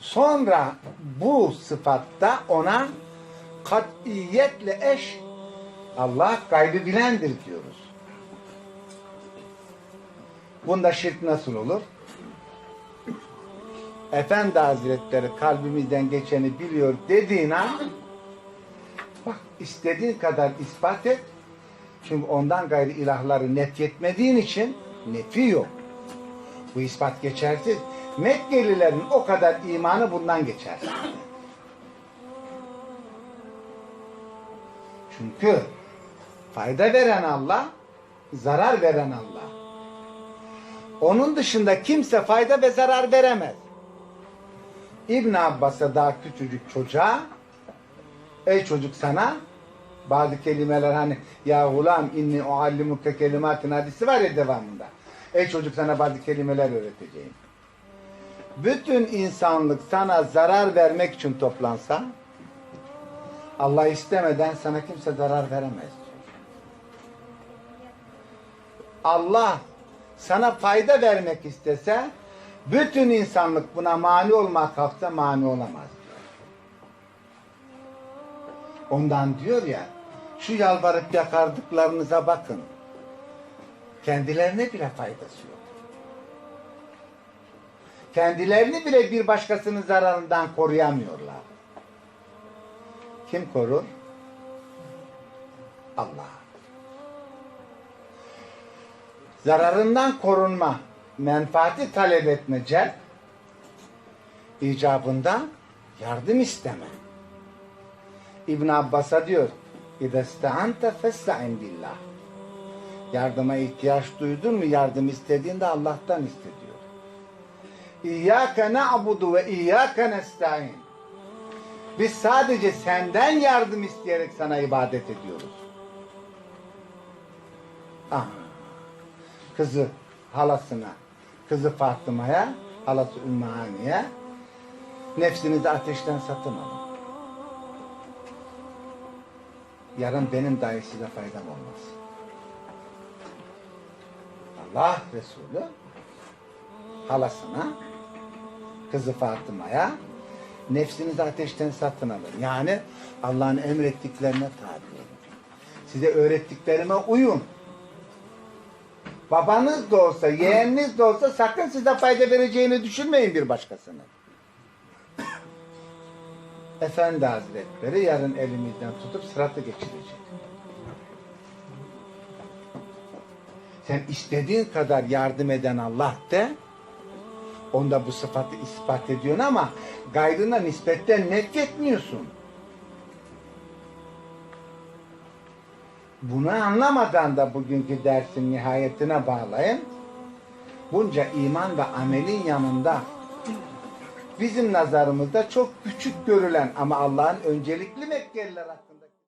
Sonra bu sıfatta ona katiyetle eş Allah gaybı bilendir diyoruz. Bunda şirk nasıl olur? Efendi Hazretleri kalbimizden geçeni biliyor dediğin an bak istediğin kadar ispat et çünkü ondan gayrı ilahları nefyetmediğin için nefi yok. Bu ispat geçersiz. Mekkelilerin o kadar imanı bundan geçer. Çünkü fayda veren Allah, zarar veren Allah. Onun dışında kimse fayda ve zarar veremez. İbn Abbas'a daha küçücük çocuğa ey çocuk sana bazı kelimeler hani ya gulam inni uallimuke kelimatin hadisi var ya devamında. Ey çocuk sana bazı kelimeler öğreteceğim. Bütün insanlık sana zarar vermek için toplansa Allah istemeden sana kimse zarar veremez. Allah sana fayda vermek istese bütün insanlık buna mani olmak kalksa mani olamaz. Ondan diyor ya şu yalvarıp yakardıklarınıza bakın. Kendilerine bile faydası yok Kendilerini bile bir başkasının zararından koruyamıyorlar. Kim korur? Allah. Zararından korunma, menfaati talep etme celp, icabında yardım isteme. İbn Abbas'a diyor, اِذَا اسْتَعَنْتَ فَاسْتَعِنْ billah. Yardıma ihtiyaç duydun mu yardım istediğinde Allah'tan iste diyor. İyyâke na'budu ve iyyâke nesta'in. Biz sadece senden yardım isteyerek sana ibadet ediyoruz. Ah. Kızı halasına, kızı Fatıma'ya, halası Ümmühani'ye nefsinizi ateşten satın alın. Yarın benim dahi size faydam olmaz. Allah Resulü halasına, kızı Fatıma'ya nefsinizi ateşten satın alın. Yani Allah'ın emrettiklerine tabi olun. Size öğrettiklerime uyun. Babanız da olsa, yeğeniniz de olsa sakın size fayda vereceğini düşünmeyin bir başkasının. Efendi Hazretleri yarın elimizden tutup sıratı geçirecek. Sen istediğin kadar yardım eden Allah de, onda bu sıfatı ispat ediyorsun ama gayrına nispetten nefretmiyorsun. Bunu anlamadan da bugünkü dersin nihayetine bağlayın. Bunca iman ve amelin yanında bizim nazarımızda çok küçük görülen ama Allah'ın öncelikli Mekkeliler hakkında